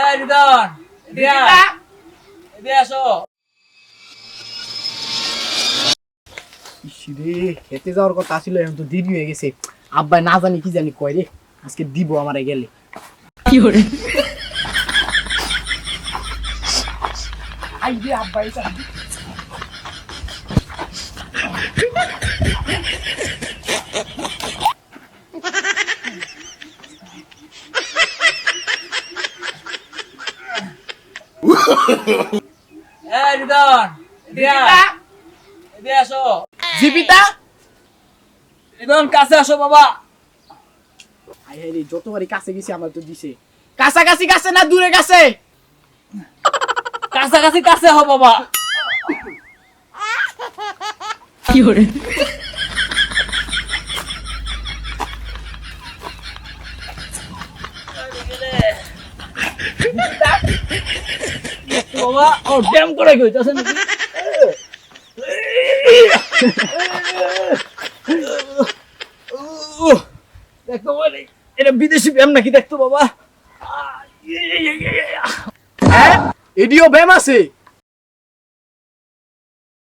এই রিদন খেতে যাওয়ার কথা ছিল এখন তো দেরি হয়ে গেছে। আব্বাই না জানি কি জানি কয় রে আজকে দিব আমারে গেলে। কি করে আব্বাই জীবিতা রিদন কাছে আসো বাবা। যতবারই কাছে গেছি আমার তো দিছে। কাছাকাছি কাছে না দূরে কাছে? কাছাকাছি কাছে হো বাবা। বাবা, ও ড্যাম করে গইতাছে নাকি? দেখতো বলে এটা বিদেশি ব্যায়াম নাকি? দেখতো বাবা হ্যাঁ? এডিও ব্যায়াম আছে?